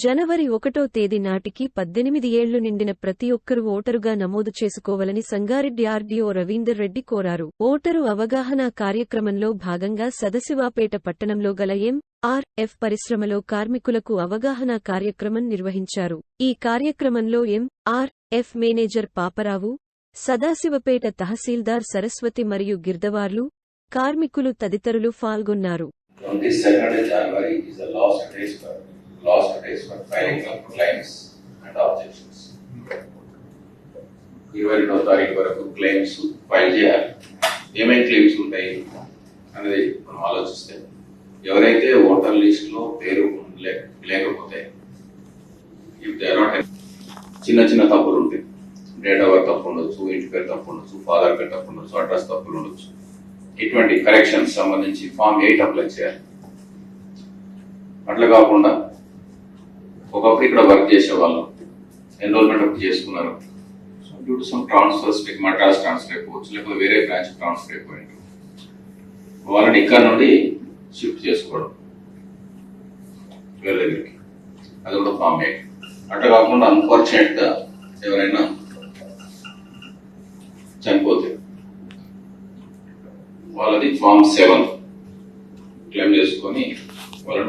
జనవరి ఒకటో తేదీ నాటికి పద్దెనిమిది ఏళ్ళు నిండిన ప్రతి ఒక్కరూ ఓటరుగా నమోదు చేసుకోవాలని సంగారెడ్డి ఆర్డీఓ రవీందర్ రెడ్డి కోరారు. ఓటరు అవగాహన కార్యక్రమంలో భాగంగా సదశివాపేట పట్టణంలో గల ఎం. ఆర్. ఎఫ్ పరిశ్రమలో కార్మికులకు అవగాహన కార్యక్రమం నిర్వహించారు. ఈ కార్యక్రమంలో M. R. F manager Paparao Sadashivapet tahsildar Saraswati మరియు గిర్దవార్లు కార్మికులు తదితరులు పాల్గొన్నారు. Is for, filing of claims and objections. ఇరవై రెండవ తారీఖు వరకు క్లెయిమ్స్ ఫైల్ చేయాలి. ఏమేమి క్లెయిమ్స్ ఉంటాయి అనేది మనం ఆలోచిస్తే ఎవరైతే ఓటర్ లిస్ట్లో పేరు లేకపోతే ఇఫ్ దే నాట్ చిన్న చిన్న తప్పులు ఉంటాయి. డేట్ ఆఫ్ బర్త్ తప్పు ఉండొచ్చు ఇంటి పేరు తప్పు ఉండొచ్చు ఫాదర్ పేరు తప్పు ఉండొచ్చు అడ్రస్ తప్పులు ఉండొచ్చు. ఇటువంటి కరెక్షన్స్ సంబంధించి ఫామ్ ఎయిట్ అప్లై చేయాలి. అట్లా కాకుండా ఒకప్పుడు ఇక్కడ వర్క్ చేసే వాళ్ళు ఎన్రోల్మెంట్ అప్పుడు చేసుకున్నారు due to some transfers Madras transfer అయిపోవచ్చు లేకపోతే వేరే బ్రాంచ్ ట్రాన్స్ఫర్ అయిపోయింది. వాళ్ళని ఇక్కడ నుండి షిఫ్ట్ చేసుకోవడం. వేరే దగ్గరికి. అది కూడా ఫామ్ ఎయిట్ అట్లా కాకుండా అన్ఫార్చునేట్గా ఎవరైనా చనిపోతే వాళ్ళది ఫామ్ సెవెన్ క్లెయిమ్ చేసుకొని